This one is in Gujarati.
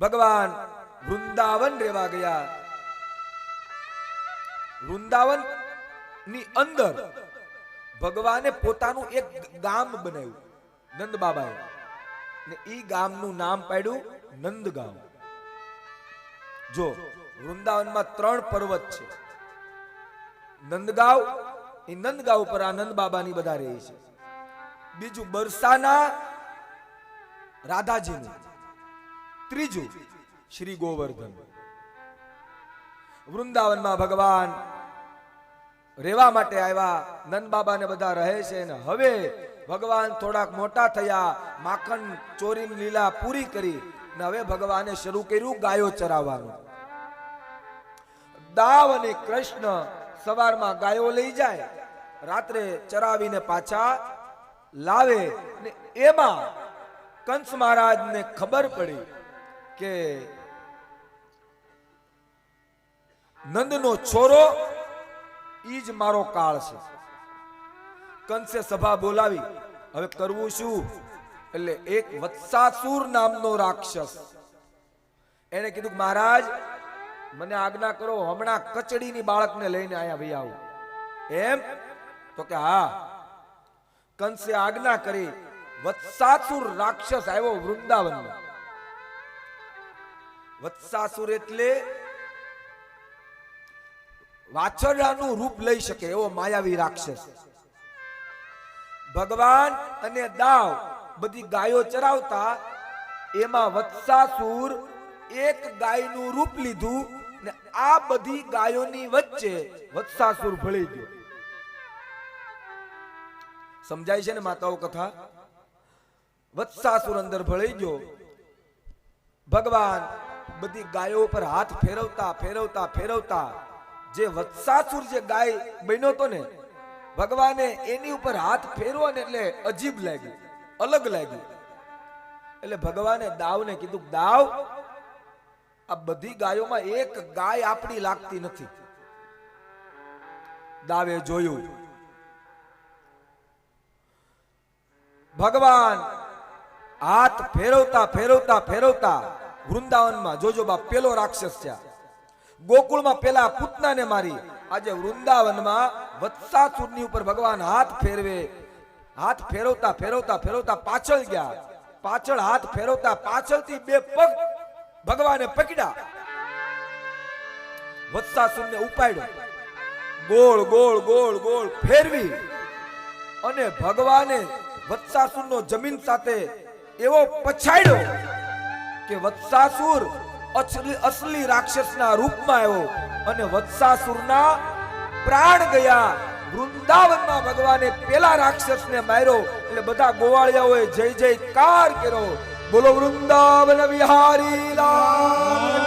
ભગવાન વૃંદાવન રેવા ગયા. વૃંદાવનની અંદર ભગવાને પોતાનું એક ગામ બનાવ્યું નંદ બાબાએ ને ઈ ગામનું નામ પાડ્યું નંદગાંવ જો, વૃંદાવનમાં ત્રણ પર્વત છે. નંદગાંવ, એ નંદગાંવ પર આ નંદ બાબાની બધા રહે છે. બીજું બરસાના રાધાજીનું. ત્રીજું શ્રી ગોવર્ધન વૃંદાવનમાં ભગવાન રહેવા માટે આવ્યા. નંદ બાબા ને બધા રહે છે ને હવે ભગવાન થોડાક મોટા થયા, માખણ ચોરી લીલા પૂરી કરી ને હવે ભગવાને શરૂ કર્યું ગાયો ચરાવવાનું. દાવ અને કૃષ્ણ સવારમાં ગાયો લઈ જાય, રાત્રે ચરાવીને પાછા લાવે ને એમાં કંસ મહારાજને ખબર પડી કે નંદનો છોરો ઈ જ મારો કાળ છે. કંસે સભા બોલાવી. હવે કરવું શું? એટલે એક વત્સાસુર નામનો રાક્ષસ. એને કીધું મહારાજ, મને આજ્ઞા કરો હમણાં કચડીની બાળકને લઈને અહીંયા ભાઈ આવું. એમ? તો કે હા. કંસે આજ્ઞા કરી, વત્સાસુર રાક્ષસ આવ્યો વૃંદાવનમાં. વત્સાસુર એટલે વાછરડાનું રૂપ લઈ શકે એવો માયાવી રાક્ષસ. ભગવાન અને દાવ બધી ગાયો ચરાવતા એમાં વત્સાસુર એક ગાયનું રૂપ લીધું ને આ બધી ગાયોની વચ્ચે વત્સાસુર ભળી ગયો. સમજાય છે ને માતાઓ કથા? વત્સાસુર અંદર ભળી ગયો. ભગવાન બધી ગાયો ઉપર હાથ ફેરવતા ફેરવતા ફેરવતા, જે વત્સાસુર જે ગાય બન્યો હતો ને, ભગવાને એની ઉપર હાથ ફેરવો ને એટલે અજીબ લાગ્યું, અલગ લાગ્યું. એટલે ભગવાને દાવને કીધું, દાવ, આ બધી ગાયોમાં એક ગાય આપણી લાગતી નથી. દાવે જોયું. ભગવાન હાથ ફેરવતા ફેરવતા ફેરવતા વૃંદાવનમાં જોજો બા પેલો રાક્ષસ છે. ગોકુળમાં પેલા પૂતનાને મારી. આજે વૃંદાવનમાં વત્સાસુરની ઉપર ભગવાન હાથ ફેરવે. હાથ ફેરવતા ફેરવતા ફેરવતા પાછળ ગયા. પાછળ હાથ ફેરવતા પાછળથી બે પગ ભગવાને પકડ્યા. વત્સાસુરને ઉપાડ્યો. ગોળ ગોળ ગોળ ગોળ ફેરવી. અને ભગવાને વત્સાસુરનો જમીન સાથે એવો પછાડ્યો. કે વત્સાસુર અસલી રાક્ષસના રૂપમાં આવ્યો અને વત્સાસુરના પ્રાણ ગયા. વૃંદાવનમાં ભગવાને પેલા રાક્ષસને માર્યો. એટલે બધા ગોવાળિયાઓએ જય જયકાર કર્યો. બોલો, વૃંદાવન વિહારી લાલ.